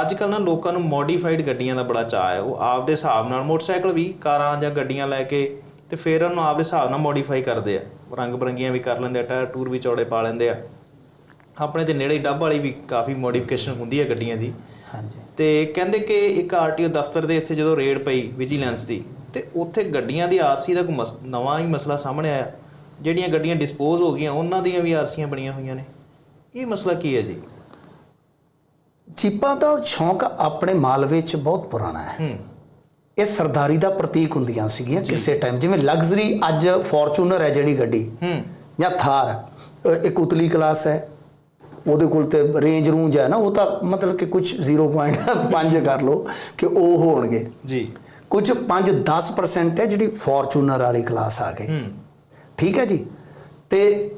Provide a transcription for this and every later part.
ਅੱਜ ਕੱਲ ਨਾ ਲੋਕਾਂ ਨੂੰ ਮੋਡੀਫਾਈਡ ਗੱਡੀਆਂ ਦਾ ਬੜਾ ਚਾਅ ਹੈ। ਉਹ ਆਪਦੇ ਹਿਸਾਬ ਨਾਲ ਮੋਟਰਸਾਈਕਲ ਵੀ ਕਾਰਾਂ ਜਾਂ ਗੱਡੀਆਂ ਲੈ ਕੇ ਤੇ ਫਿਰ ਉਹਨੂੰ ਆਪਦੇ ਹਿਸਾਬ ਨਾਲ ਮੋਡੀਫਾਈ ਕਰਦੇ ਆ। ਰੰਗ ਬਰੰਗੀਆਂ ਵੀ ਕਰ ਲੈਂਦੇ ਆ ਟਾਇਰ ਟੂਰ ਵੀ ਚੌੜੇ ਪਾ ਲੈਂਦੇ ਆ। ਆਪਣੇ ਤੇ ਨੇੜੇ ਡੱਬ ਵਾਲੀ ਵੀ ਕਾਫੀ ਮੋਡੀਫਿਕੇਸ਼ਨ ਹੁੰਦੀ ਹੈ ਗੱਡੀਆਂ ਦੀ। ਹਾਂਜੀ। ਤੇ ਕਹਿੰਦੇ ਕਿ ਇੱਕ ਆਰਟੀਓ ਦਫ਼ਤਰ ਦੇ ਇੱਥੇ ਜਦੋਂ ਰੇਡ ਪਈ ਵਿਜੀਲੈਂਸ ਦੀ ਤੇ ਉੱਥੇ ਗੱਡੀਆਂ ਦੀ ਆਰਸੀ ਦਾ ਕੋਈ ਨਵਾਂ ਹੀ ਮਸਲਾ ਸਾਹਮਣੇ ਆਇਆ। ਜਿਹੜੀਆਂ ਗੱਡੀਆਂ ਡਿਸਪੋਜ਼ ਹੋ ਗਈਆਂ ਉਹਨਾਂ ਦੀਆਂ ਵੀ ਆਰਸੀਆਂ ਬਣੀਆਂ ਹੋਈਆਂ ਨੇ। ਇਹ ਮਸਲਾ ਕੀ ਹੈ ਜੀ? ਚੀਪਾਂ ਦਾ ਸ਼ੌਂਕ ਆਪਣੇ ਮਾਲਵੇ 'ਚ ਬਹੁਤ ਪੁਰਾਣਾ ਹੈ। ਇਹ ਸਰਦਾਰੀ ਦਾ ਪ੍ਰਤੀਕ ਹੁੰਦੀਆਂ ਸੀਗੀਆਂ ਕਿਸੇ ਟਾਈਮ ਜਿਵੇਂ ਲਗਜ਼ਰੀ ਅੱਜ ਫੋਰਚੂਨਰ ਹੈ ਜਿਹੜੀ ਗੱਡੀ ਹੂੰ। ਜਾਂ ਥਾਰ ਇੱਕ ਉਤਲੀ ਕਲਾਸ ਹੈ। ਉਹਦੇ ਕੋਲ ਤੇ ਰੇਂਜ ਰੂੰਜ ਹੈ ਨਾ ਉਹ ਤਾਂ ਮਤਲਬ ਕਿ ਕੁਝ 0.5 ਕਰ ਲਓ ਕਿ ਉਹ ਹੋਣਗੇ। ਜੀ। ਕੁਝ 5-10% ਹੈ ਜਿਹੜੀ ਫੋਰਚੂਨਰ ਵਾਲੀ ਕਲਾਸ ਆ ਗਈ। ਹੂੰ। ਠੀਕ ਹੈ ਜੀ? ਤੇ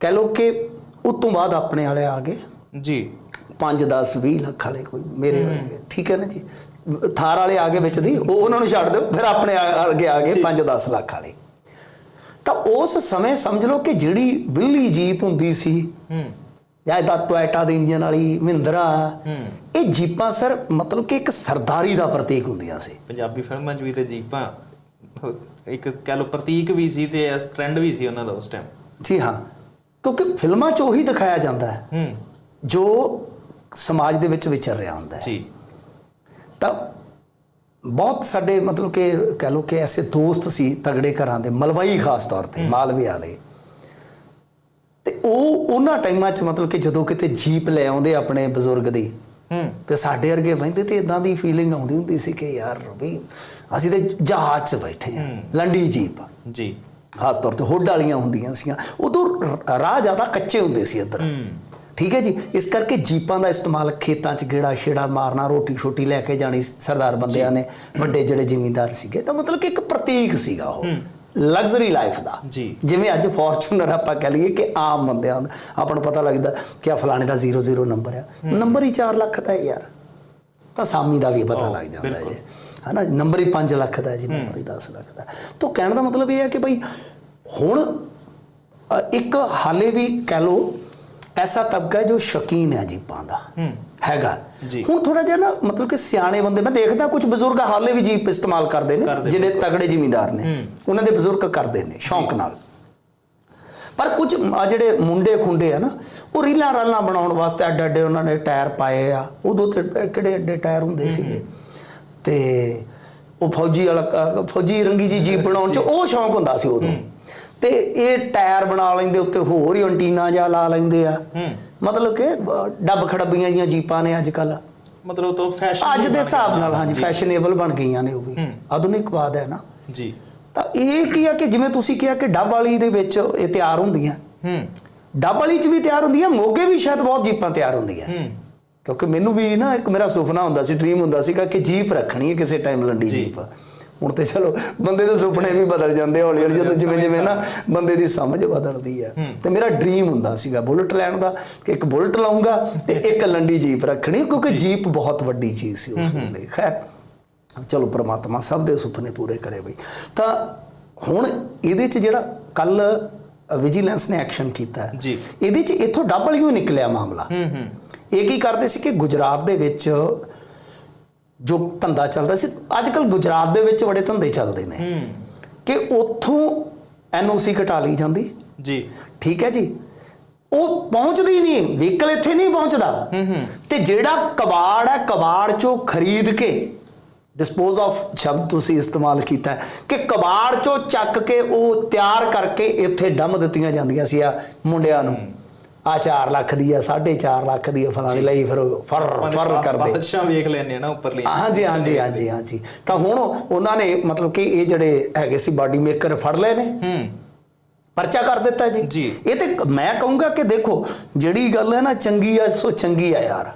ਕਹਿ ਲਓ ਕਿ ਉਸ ਤੋਂ ਬਾਅਦ ਆਪਣੇ ਵਾਲੇ ਆ ਗਏ। ਜੀ। 5 10 20 ਲੱਖ ਵਾਲੇ ਕੋਈ ਮੇਰੇ ਵਰਗੇ। ਠੀਕ ਹੈ ਨਾ ਜੀ? ਥਾਰ ਵਾਲੇ ਆ ਗਏ ਵਿੱਚ ਦੀ ਉਹ ਉਹਨਾਂ ਨੂੰ ਛੱਡ ਦਿਓ ਫਿਰ ਆਪਣੇ ਅੱਗੇ ਆ ਗਏ 5 10 ਲੱਖ ਵਾਲੇ। ਤਾਂ ਉਸ ਸਮੇਂ ਸਮਝ ਲਓ ਕਿ ਜਿਹੜੀ ਬਿੱਲੀ ਜੀਪ ਹੁੰਦੀ ਸੀ ਹੂੰ। ਜਾਂ ਇਹਦਾ ਟੋਇਟਾ ਦੇ ਇੰਜਨ ਵਾਲੀ ਮਹਿੰਦਰਾ ਹੂੰ। ਇਹ ਜੀਪਾਂ ਸਰ ਮਤਲਬ ਕਿ ਇੱਕ ਸਰਦਾਰੀ ਦਾ ਪ੍ਰਤੀਕ ਹੁੰਦੀਆਂ ਸੀ। ਪੰਜਾਬੀ ਫਿਲਮਾਂ 'ਚ ਵੀ ਤੇ ਜੀਪਾਂ ਇੱਕ ਕਹਿ ਲਓ ਪ੍ਰਤੀਕ ਵੀ ਸੀ ਤੇ ਟ੍ਰੈਂਡ ਵੀ ਸੀ ਉਹਨਾਂ ਦਾ ਉਸ ਟਾਈਮ ਜੀ ਹਾਂ ਕਿਉਂਕਿ ਫਿਲਮਾਂ 'ਚ ਉਹੀ ਦਿਖਾਇਆ ਜਾਂਦਾ ਹੈ। ਹੂੰ। ਜੋ ਸਮਾਜ ਦੇ ਵਿੱਚ ਵਿਚਰ ਰਿਹਾ ਹੁੰਦਾ ਹੈ। ਜੀ। ਤਾਂ ਬਹੁਤ ਸਾਡੇ ਮਤਲਬ ਕਿ ਕਹ ਲਓ ਕਿ ਐਸੇ ਦੋਸਤ ਸੀ ਤਗੜੇ ਘਰਾਂ ਦੇ ਮਲਵਈ ਖਾਸ ਤੌਰ ਤੇ ਮਾਲਵੇ ਵਾਲੇ ਤੇ ਉਹ ਉਹਨਾਂ ਟਾਈਮਾਂ 'ਚ ਮਤਲਬ ਕਿ ਜਦੋਂ ਕਿਤੇ ਜੀਪ ਲੈ ਆਉਂਦੇ ਆਪਣੇ ਬਜ਼ੁਰਗ ਦੀ ਹੂੰ। ਤੇ ਸਾਡੇ ਵਰਗੇ ਬੈਠੇ ਤੇ ਇਦਾਂ ਦੀ ਫੀਲਿੰਗ ਆਉਂਦੀ ਹੁੰਦੀ ਸੀ ਕਿ ਯਾਰ ਵੀ ਅਸੀਂ ਤੇ ਜਹਾਜ਼ 'ਚ ਬੈਠੇ ਹਾਂ ਲੰਡੀ ਜੀਪ। ਜੀ। ਖਾਸ ਤੌਰ ਤੇ ਹੁੱਡ ਵਾਲੀਆਂ ਹੁੰਦੀਆਂ ਸੀਆਂ। ਉਦੋਂ ਰਾਹ ਜ਼ਿਆਦਾ ਕੱਚੇ ਹੁੰਦੇ ਸੀ ਇੱਧਰ। ਹੂੰ। ਠੀਕ ਹੈ ਜੀ? ਇਸ ਕਰਕੇ ਜੀਪਾਂ ਦਾ ਇਸਤੇਮਾਲ ਖੇਤਾਂ 'ਚ ਗੇੜਾ ਛੇੜਾ ਮਾਰਨਾ ਰੋਟੀ ਛੋਟੀ ਲੈ ਕੇ ਜਾਣੀ ਸਰਦਾਰ ਬੰਦਿਆਂ ਨੇ ਵੱਡੇ ਜਿਹੜੇ ਜ਼ਿਮੀਂਦਾਰ ਸੀਗੇ ਤਾਂ ਮਤਲਬ ਕਿ ਇੱਕ ਪ੍ਰਤੀਕ ਸੀਗਾ ਉਹ। ਲਗਜ਼ਰੀ ਲਾਈਫ ਦਾ। ਜਿਵੇਂ ਅੱਜ ਫੋਰਚੂਨਰ ਆਪਾਂ ਕਹ ਲਈਏ ਕਿ ਆਮ ਬੰਦਿਆਂ ਦਾ। ਆਪਾਂ ਨੂੰ ਪਤਾ ਲੱਗਦਾ ਕਿ ਆ ਫਲਾਣੇ ਦਾ 00 ਨੰਬਰ ਹੈ। ਨੰਬਰ ਹੀ 4 ਲੱਖ ਦਾ ਹੈ ਯਾਰ। ਤਾਂ ਸਾਮੀ ਦਾ ਵੀ ਪਤਾ ਲੱਗ ਜਾਂਦਾ ਹੈ ਹਨਾ ਨੰਬਰ ਹੀ 5 ਲੱਖ ਦਾ ਜੀ ਨੰਬਰ ਹੀ 10 ਲੱਖ ਦਾ। ਤਾਂ ਕਹਿਣ ਦਾ ਮਤਲਬ ਇਹ ਹੈ ਕਿ ਭਾਈ ਹੁਣ ਇੱਕ ਹਾਲੇ ਵੀ ਕਹਿ ਲੋ ਐਸਾ ਤਬਕਾ ਹੈ ਜੋ ਸ਼ਕੀਨ ਹੈ ਜੀਪਾਂ ਦਾ। ਹੈਗਾ। ਹੁਣ ਥੋੜਾ ਜਿਹਾ ਨਾ ਮਤਲਬ ਕਿ ਸਿਆਣੇ ਬੰਦੇ ਮੈਂ ਦੇਖਦਾ ਕੁਝ ਬਜ਼ੁਰਗ ਹਾਲੇ ਵੀ ਜੀਪ ਇਸਤੇਮਾਲ ਕਰਦੇ ਨੇ ਜਿਹੜੇ ਤਗੜੇ ਜ਼ਿਮੀਂਦਾਰ ਨੇ। ਉਹਨਾਂ ਦੇ ਬਜ਼ੁਰਗ ਕਰਦੇ ਨੇ ਸ਼ੌਂਕ ਨਾਲ। ਪਰ ਕੁਝ ਜਿਹੜੇ ਮੁੰਡੇ ਖੁੰਡੇ ਆ ਨਾ ਉਹ ਰੀਲਾਂ ਰਾਲਾਂ ਬਣਾਉਣ ਵਾਸਤੇ ਅੱਡ ਅੱਡੇ ਉਹਨਾਂ ਨੇ ਟਾਇਰ ਪਾਏ ਆ। ਉਦੋਂ ਤੇ ਕਿਹੜੇ ਅੱਡੇ ਟਾਇਰ ਹੁੰਦੇ ਸੀਗੇ? ਤੇ ਉਹ ਫੌਜੀ ਵਾਲਾ ਫੌਜੀ ਰੰਗੀ ਜੀ ਜੀਪ ਬਣਾਉਣ ਚ ਉਹ ਸ਼ੌਂਕ ਹੁੰਦਾ ਸੀ ਉਦੋਂ। ਤੇ ਇਹ ਟਾਇਰ ਬਣਾ ਲੈਂਦੇ ਉੱਤੇ ਹੋਰ ਹੀ ਐਂਟੀਨਾ ਜਿਹਾ ਲਾ ਲੈਂਦੇ ਆ। ਮਤਲਬ ਕਿ ਡੱਬ ਖੜੱਬੀਆਂ ਜੀਆਂ ਜੀਪਾਂ ਨੇ ਅੱਜ ਕੱਲ ਮਤਲਬ ਤੋਂ ਫੈਸ਼ਨ ਅੱਜ ਦੇ ਹਿਸਾਬ ਨਾਲ ਹਾਂਜੀ ਫੈਸ਼ਨੇਬਲ ਬਣ ਗਈਆਂ ਨੇ ਉਹ ਵੀ। ਆਧੁਨਿਕਵਾਦ ਹੈ ਨਾ। ਜੀ। ਤਾਂ ਇਹ ਕੀ ਆ ਕਿ ਜਿਵੇਂ ਤੁਸੀਂ ਕਿਹਾ ਕਿ ਡੱਬ ਵਾਲੀ ਦੇ ਵਿੱਚ ਇਹ ਤਿਆਰ ਹੁੰਦੀਆਂ। ਹੂੰ। ਡੱਬ ਵਾਲੀ ਚ ਵੀ ਤਿਆਰ ਹੁੰਦੀਆਂ ਮੋਗੇ ਵੀ ਸ਼ਾਇਦ ਬਹੁਤ ਜੀਪਾਂ ਤਿਆਰ ਹੁੰਦੀਆਂ। ਹੂੰ। ਕਿਉਂਕਿ ਮੈਨੂੰ ਵੀ ਨਾ ਇੱਕ ਮੇਰਾ ਸੁਪਨਾ ਹੁੰਦਾ ਸੀ ਡ੍ਰੀਮ ਹੁੰਦਾ ਸੀਗਾ ਕਿ ਜੀਪ ਰੱਖਣੀ ਹੈ ਕਿਸੇ ਟਾਈਮ ਲੰਡੀ ਜੀ। ਜੀਪ। ਹੁਣ ਤੇ ਚਲੋ ਬੰਦੇ ਦੇ ਸੁਪਨੇ ਵੀ ਬਦਲ ਜਾਂਦੇ ਹੌਲੀ ਹੌਲੀ ਜਦੋਂ ਜਿਵੇਂ ਜਿਵੇਂ ਨਾ ਬੰਦੇ ਦੀ ਸਮਝ ਬਦਲਦੀ ਹੈ। ਤੇ ਮੇਰਾ ਡ੍ਰੀਮ ਹੁੰਦਾ ਸੀਗਾ ਬੁਲਟ ਲੈਣ ਦਾ ਕਿ ਇੱਕ ਬੁਲਟ ਲਾਉਂਗਾ ਤੇ ਇੱਕ ਲੰਡੀ ਜੀਪ ਰੱਖਣੀ ਕਿਉਂਕਿ ਜੀਪ ਬਹੁਤ ਵੱਡੀ ਚੀਜ਼ ਸੀ ਉਸ ਵੇਲੇ। ਖੈਰ ਚਲੋ ਪ੍ਰਮਾਤਮਾ ਸਭ ਦੇ ਸੁਪਨੇ ਪੂਰੇ ਕਰੇ ਬਈ। ਤਾਂ ਹੁਣ ਇਹਦੇ ਚ ਜਿਹੜਾ ਕੱਲ ਵਿਜੀਲੈਂਸ ਨੇ ਐਕਸ਼ਨ ਕੀਤਾ ਜੀ। ਇਹਦੇ ਚ ਇਥੋਂ ਡਬਲ ਹੀ ਨਿਕਲਿਆ ਮਾਮਲਾ। ਹੂੰ ਹੂੰ। ਇਹ ਕੀ ਕਰਦੇ ਸੀ ਕਿ ਗੁਜਰਾਤ ਦੇ ਵਿੱਚ ਜੋ ਧੰਦਾ ਚੱਲਦਾ ਸੀ ਅੱਜ ਕੱਲ ਗੁਜਰਾਤ ਦੇ ਵਿੱਚ ਬੜੇ ਧੰਦੇ ਚੱਲਦੇ ਨੇ। ਕਿ ਉੱਥੋਂ ਐਨਓਸੀ ਘਟਾ ਲਈ ਜਾਂਦੀ। ਜੀ। ਠੀਕ ਹੈ ਜੀ? ਉਹ ਪਹੁੰਚਦੀ ਨਹੀਂ ਵਹੀਕਲ ਇੱਥੇ ਨਹੀਂ ਪਹੁੰਚਦਾ। ਹੂੰ ਹੂੰ। ਤੇ ਜਿਹੜਾ ਕਬਾੜ ਹੈ ਕਬਾੜ ਚੋਂ ਖਰੀਦ ਕੇ ਡਿਸਪੋਜ਼ ਆਫ ਸ਼ਬਦ ਤੁਸੀਂ ਇਸਤੇਮਾਲ ਕੀਤਾ ਕਿ ਕਬਾੜ ਚੋਂ ਚੱਕ ਕੇ ਉਹ ਤਿਆਰ ਕਰਕੇ ਇੱਥੇ ਡੰਮ ਦਿੱਤੀਆਂ ਜਾਂਦੀਆਂ ਸੀ ਆ ਮੁੰਡਿਆਂ ਨੂੰ। ਆ 4 ਲੱਖ ਦੀ ਆ 4.5 ਲੱਖ ਦੀ ਆ ਫਲਾਣੇ ਲਈ ਫਿਰ ਫਰ ਫਰ ਕਰਦੇ। ਬਾਦਸ਼ਾਹ ਵੇਖ ਲੈਣੇ ਨਾ ਉੱਪਰਲੀ। ਹਾਂਜੀ ਹਾਂਜੀ ਹਾਂਜੀ ਹਾਂਜੀ ਤਾਂ ਹੁਣ ਉਹਨਾਂ ਨੇ ਮਤਲਬ ਕਿ ਇਹ ਜਿਹੜੇ ਹੈਗੇ ਸੀ ਬਾਡੀ ਮੇਕਰ ਫੜ ਲਏ ਨੇ। ਹੂੰ। ਪਰਚਾ ਕਰ ਦਿੱਤਾ ਜੀ। ਜੀ। ਇਹ ਤੇ ਮੈਂ ਕਹੂੰਗਾ ਕਿ ਦੇਖੋ ਜਿਹੜੀ ਗੱਲ ਹੈ ਨਾ ਚੰਗੀ ਆ ਸੋ ਚੰਗੀ ਆ ਯਾਰ।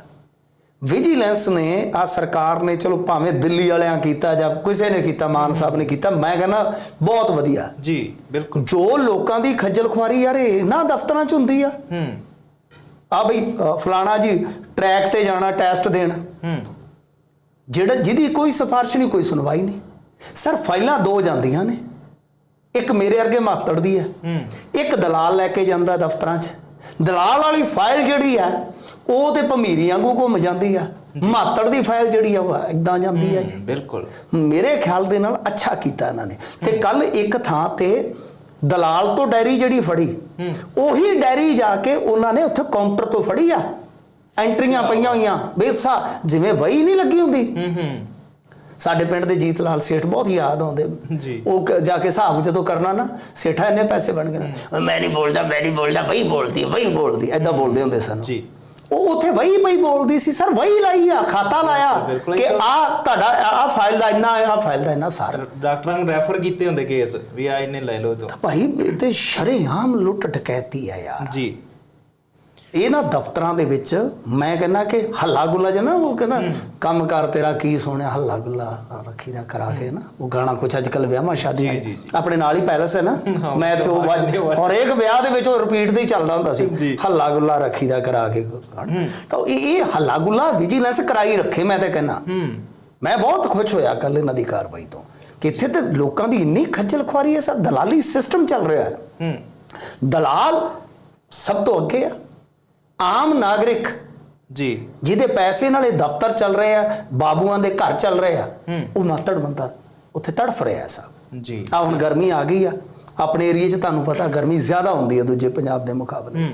ਵਿਜੀਲੈਂਸ ਨੇ ਆ ਸਰਕਾਰ ਨੇ ਚਲੋ ਭਾਵੇਂ ਦਿੱਲੀ ਵਾਲਿਆਂ ਕੀਤਾ ਜਾਂ ਕਿਸੇ ਨੇ ਕੀਤਾ ਮਾਨ ਸਾਹਿਬ ਨੇ ਕੀਤਾ ਮੈਂ ਕਹਿੰਦਾ ਬਹੁਤ ਵਧੀਆ। ਜੀ ਬਿਲਕੁਲ। ਜੋ ਲੋਕਾਂ ਦੀ ਖੱਜਲ ਖੁਆਰੀ ਯਾਰ ਇਹ ਨਾ ਦਫ਼ਤਰਾਂ 'ਚ ਹੁੰਦੀ ਆ। ਹੂੰ। ਆ ਬਈ ਫਲਾਣਾ ਜੀ ਟਰੈਕ ਤੇ ਜਾਣਾ ਟੈਸਟ ਦੇਣ। ਹੂੰ। ਜਿਹੜਾ ਜਿਹਦੀ ਕੋਈ ਸਿਫਾਰਿਸ਼ ਨਹੀਂ ਕੋਈ ਸੁਣਵਾਈ ਨਹੀਂ। ਸਰ ਫਾਈਲਾਂ ਦੋ ਜਾਂਦੀਆਂ ਨੇ। ਇੱਕ ਮੇਰੇ ਵਰਗੇ ਮਾਤੜ ਦੀ ਹੈ। ਹੂੰ। ਇੱਕ ਦਲਾਲ ਲੈ ਕੇ ਜਾਂਦਾ ਦਫ਼ਤਰਾਂ 'ਚ। ਦਲਾਲ ਵਾਲੀ ਫਾਈਲ ਜਿਹੜੀ ਆ ਉਹ ਤੇ ਭਮੀਰੀ ਵਾਂਗੂ ਘੁੰਮ ਜਾਂਦੀ ਆ। ਮਾਤੜ ਦੀ ਫਾਈਲ ਜਿਹੜੀ ਆ ਉਹ ਇਦਾਂ ਜਾਂਦੀ ਆ ਜੀ। ਹੂੰ, ਬਿਲਕੁਲ। ਮੇਰੇ ਖਿਆਲ ਦੇ ਨਾਲ ਅੱਛਾ ਕੀਤਾ ਇਹਨਾਂ ਨੇ। ਤੇ ਕੱਲ ਇੱਕ ਥਾਂ ਤੇ ਦਲਾਲ ਤੋਂ ਡੈਰੀ ਜਿਹੜੀ ਫੜੀ ਉਹੀ ਡੈਰੀ ਜਾ ਕੇ ਉਹਨਾਂ ਨੇ ਉੱਥੇ ਕਾਊਂਟਰ ਤੋਂ ਫੜੀ ਆ। ਐਂਟਰੀਆਂ ਪਈਆਂ ਹੋਈਆਂ ਬੇਸਾ ਜਿਵੇਂ ਵਹੀ ਨਹੀਂ ਲੱਗੀ ਹੁੰਦੀ। ਸਾਡੇ ਪਿੰਡ ਦੇ ਜੀਤ ਲਾਲ ਸੇਠ ਬਹੁਤ ਯਾਦ ਆਉਂਦੇ। ਜੀ। ਉਹ ਜਾ ਕੇ ਹਿਸਾਬ ਜਦੋਂ ਕਰਨਾ ਨਾ ਸੇਠਾ ਇੰਨੇ ਪੈਸੇ ਬਣ ਗਏ ਮੈਂ ਨਹੀਂ ਬੋਲਦਾ ਮੈਂ ਨਹੀਂ ਬੋਲਦਾ ਵਹੀ ਬੋਲਦੀ ਵਹੀ ਬੋਲਦੀ ਐਦਾਂ ਬੋਲਦੇ ਹੁੰਦੇ ਸਨ। ਜੀ। ਉਹ ਉੱਥੇ ਵਹੀ ਪਈ ਬੋਲਦੀ ਸੀ ਸਰ ਵਹੀ ਲਾਈ ਆ ਖਾਤਾ ਲਾਇਆ ਕਿ ਆ ਤੁਹਾਡਾ ਆ ਫਾਈਲ ਦਾ ਇੰਨਾ ਆ ਫਾਈਲ ਦਾ ਇੰਨਾ ਸਾਰਾ। ਡਾਕਟਰਾਂ ਨੂੰ ਰੈਫਰ ਕੀਤੇ ਹੁੰਦੇ ਕੇਸ ਵੀ ਆ ਇਹਨੇ ਲੈ ਲਓ ਤੋਂ ਭਾਈ ਇਹ ਤੇ ਸ਼ਰੇਆਮ ਲੁੱਟ ਡਕੈਤੀ ਆ ਯਾਰ। ਜੀ। ਇਹ ਨਾ ਦਫ਼ਤਰਾਂ ਦੇ ਵਿੱਚ ਮੈਂ ਕਹਿੰਦਾ ਕਿ ਹੱਲਾ ਗੁੱਲਾ ਜਨਾ ਉਹ ਕਹਿੰਦਾ ਕੰਮ ਕਰ ਤੇਰਾ ਕੀ ਸੋਹਣਿਆ ਹੱਲਾ ਗੁੱਲਾ ਰੱਖੀ ਦਾ ਕਰਾ ਕੇ ਨਾ। ਉਹ ਗਾਣਾ ਕੁਛ ਅੱਜ ਕੱਲ ਵਿਆਹਾਂ ਸ਼ਾਦੀਆਂ ਜੀ। ਆਪਣੇ ਨਾਲ ਹੀ ਪੈਲਸ ਹੈ ਨਾ। ਮੈਂ ਇੱਥੇ ਉਹ ਹੋ। ਹਰੇਕ ਵਿਆਹ ਦੇ ਵਿੱਚ ਉਹ ਰਿਪੀਟ ਤੇ ਹੀ ਚੱਲਦਾ ਹੁੰਦਾ ਸੀ। ਹੱਲਾ ਗੁੱਲਾ ਰੱਖੀ ਦਾ ਕਰਾ ਕੇ। ਤਾਂ ਇਹ ਇਹ ਹੱਲਾ ਗੁੱਲਾ ਵਿਜੀਲੈਂਸ ਕਰਾਈ ਰੱਖੇ ਮੈਂ ਤੇ ਕਹਿੰਦਾ। ਮੈਂ ਬਹੁਤ ਖੁਸ਼ ਹੋਇਆ ਕੱਲ ਇਹਨਾਂ ਦੀ ਕਾਰਵਾਈ ਤੋਂ ਕਿ ਇੱਥੇ ਤੇ ਲੋਕਾਂ ਦੀ ਇੰਨੀ ਖੱਜਲ ਖੁਆਰੀ ਹੈ ਸਭ ਦਲਾਲੀ ਸਿਸਟਮ ਚੱਲ ਰਿਹਾ ਹੂੰ। ਦਲਾਲ ਸਭ ਤੋਂ ਅੱਗੇ ਆ। ਆਮ ਨਾਗਰਿਕ ਜੀ। ਜਿਹਦੇ ਪੈਸੇ ਨਾਲ ਇਹ ਦਫ਼ਤਰ ਚੱਲ ਰਹੇ ਆ ਬਾਬੂਆਂ ਦੇ ਘਰ ਚੱਲ ਰਹੇ ਆ। ਉਹ ਮਾਤੜ ਬੰਦਾ ਉੱਥੇ ਤੜਫ ਰਿਹਾ ਸਭ ਜੀ। ਆ ਹੁਣ ਗਰਮੀ ਆ ਗਈ ਆ। ਆਪਣੇ ਏਰੀਏ 'ਚ ਤੁਹਾਨੂੰ ਪਤਾ ਗਰਮੀ ਜ਼ਿਆਦਾ ਹੁੰਦੀ ਹੈ ਦੂਜੇ ਪੰਜਾਬ ਦੇ ਮੁਕਾਬਲੇ।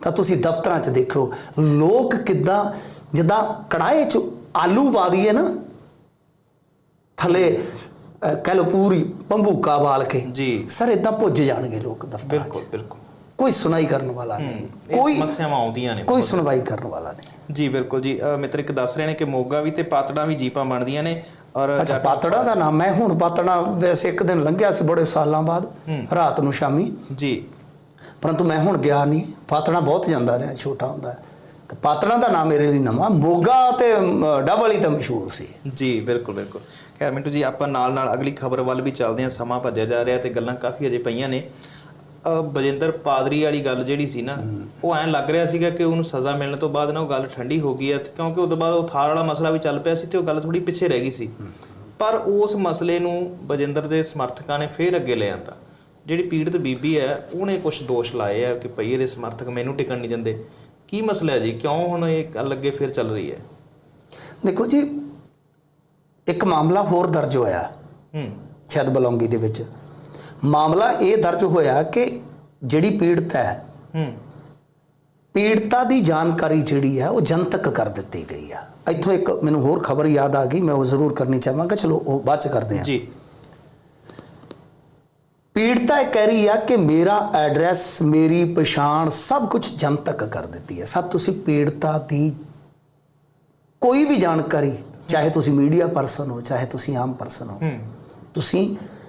ਤਾਂ ਤੁਸੀਂ ਦਫ਼ਤਰਾਂ 'ਚ ਦੇਖੋ ਲੋਕ ਕਿੱਦਾਂ ਜਿੱਦਾਂ ਕੜਾਏ 'ਚ ਆਲੂ ਪਾ ਦਈਏ ਨਾ ਥੱਲੇ ਕਹਿ ਲਓ ਪੂਰੀ ਪੰਬੂਕਾ ਬਾਲ ਕੇ ਜੀ। ਸਰ ਇਦਾਂ ਪੁੱਜ ਜਾਣਗੇ ਲੋਕ ਦਫ਼ਤਰਾਂ 'ਚ। ਬਿਲਕੁਲ ਬਿਲਕੁਲ। ਕੋਈ ਸੁਣਾਈ ਕਰਨ ਵਾਲਾ ਨਹੀਂ। ਕੋਈ ਸਮੱਸਿਆਵਾਂ ਆਉਂਦੀਆਂ ਨੇ ਕੋਈ ਸੁਣਵਾਈ ਕਰਨ ਵਾਲਾ ਨਹੀਂ। ਜੀ ਬਿਲਕੁਲ ਜੀ। ਮਿੱਤਰ ਇੱਕ ਦੱਸ ਰਹੇ ਨੇ ਕਿ ਮੋਗਾ ਵੀ ਤੇ ਪਾਤੜਾ ਵੀ ਜੀਪਾਂ ਬਣਦੀਆਂ ਨੇ ਔਰ ਅੱਛਾ ਪਾਤੜਾ ਦਾ ਨਾਮ। ਮੈਂ ਹੁਣ ਪਾਤੜਾ ਵੈਸੇ ਇੱਕ ਦਿਨ ਲੰਘਿਆ ਸੀ ਬੜੇ ਸਾਲਾਂ ਬਾਅਦ ਰਾਤ ਨੂੰ ਸ਼ਾਮੀ। ਜੀ। ਪਰੰਤੂ ਮੈਂ ਹੁਣ ਗਿਆ ਨਹੀਂ। ਪਾਤੜਾ ਬਹੁਤ ਜਾਂਦਾ ਰਿਹਾ ਛੋਟਾ ਹੁੰਦਾ। ਤੇ ਪਾਤੜਾ ਦਾ ਨਾਮ ਮੇਰੇ ਲਈ ਨਵਾਂ। ਮੋਗਾ ਤੇ ਡਬਲ ਹੀ ਤਾਂ ਮਸ਼ਹੂਰ ਸੀ। ਜੀ ਬਿਲਕੁਲ ਬਿਲਕੁਲ। ਖੈਰ ਮਿੰਟੂ ਜੀ ਆਪਾਂ ਨਾਲ ਨਾਲ ਅਗਲੀ ਖਬਰ ਵੱਲ ਵੀ ਚੱਲਦੇ ਹਾਂ। ਸਮਾਂ ਭੱਜਿਆ ਜਾ ਰਿਹਾ ਤੇ ਗੱਲਾਂ ਕਾਫੀ ਅਜੇ ਪਈਆਂ ਨੇ। ਬਜਿੰਦਰ ਪਾਦਰੀ ਵਾਲੀ ਗੱਲ ਜਿਹੜੀ ਸੀ ਨਾ ਉਹ ਐਂ ਲੱਗ ਰਿਹਾ ਸੀਗਾ ਕਿ ਉਹਨੂੰ ਸਜ਼ਾ ਮਿਲਣ ਤੋਂ ਬਾਅਦ ਨਾ ਉਹ ਗੱਲ ਠੰਡੀ ਹੋ ਗਈ ਹੈ ਕਿਉਂਕਿ ਉਸ ਤੋਂ ਬਾਅਦ ਉਹ ਥਾਰ ਵਾਲਾ ਮਸਲਾ ਵੀ ਚੱਲ ਪਿਆ ਸੀ ਤੇ ਉਹ ਗੱਲ ਥੋੜੀ ਪਿੱਛੇ ਰਹਿ ਗਈ ਸੀ। ਪਰ ਉਸ ਮਸਲੇ ਨੂੰ ਬਜਿੰਦਰ ਦੇ ਸਮਰਥਕਾਂ ਨੇ ਫੇਰ ਅੱਗੇ ਲੈ ਆਂਦਾ। ਜਿਹੜੀ ਪੀੜਤ ਬੀਬੀ ਹੈ ਉਹਨੇ ਕੁਝ ਦੋਸ਼ ਲਾਏ ਆ ਕਿ ਭਈ ਇਹਦੇ ਸਮਰਥਕ ਮੈਨੂੰ ਟਿਕਣ ਨਹੀਂ ਦਿੰਦੇ। ਕੀ ਮਸਲਾ ਜੀ? ਕਿਉਂ ਹੁਣ ਇਹ ਗੱਲ ਅੱਗੇ ਫੇਰ ਚੱਲ ਰਹੀ ਹੈ? ਦੇਖੋ ਜੀ ਇੱਕ ਮਾਮਲਾ ਹੋਰ ਦਰਜ ਹੋਇਆ। ਹੂੰ। ਸ਼ਾਇਦ ਬਲੌਂਗੀ ਦੇ ਵਿੱਚ। ਮਾਮਲਾ ਇਹ ਦਰਜ ਹੋਇਆ ਕਿ ਜਿਹੜੀ ਪੀੜਤ ਹੈ ਹੂੰ। ਪੀੜਤਾ ਦੀ ਜਾਣਕਾਰੀ ਜਿਹੜੀ ਹੈ ਉਹ ਜਨਤਕ ਕਰ ਦਿੱਤੀ ਗਈ ਆ। ਇੱਥੋਂ ਇੱਕ ਮੈਨੂੰ ਹੋਰ ਖਬਰ ਯਾਦ ਆ ਗਈ ਮੈਂ ਉਹ ਜ਼ਰੂਰ ਕਰਨੀ ਚਾਹਾਂਗਾ। ਚਲੋ ਉਹ ਬਾਅਦ ਚ ਕਰਦੇ ਹਾਂ। ਜੀ। ਪੀੜਤਾ ਇਹ ਕਹਿ ਰਹੀ ਆ ਕਿ ਮੇਰਾ ਐਡਰੈਸ ਮੇਰੀ ਪਛਾਣ ਸਭ ਕੁਝ ਜਨਤਕ ਕਰ ਦਿੱਤੀ ਹੈ। ਸਭ ਤੁਸੀਂ ਪੀੜਤਾ ਦੀ ਕੋਈ ਵੀ ਜਾਣਕਾਰੀ ਚਾਹੇ ਤੁਸੀਂ ਮੀਡੀਆ ਪਰਸਨ ਹੋ ਚਾਹੇ ਤੁਸੀਂ ਆਮ ਪਰਸਨ ਹੋ ਹੂੰ। ਤੁਸੀਂ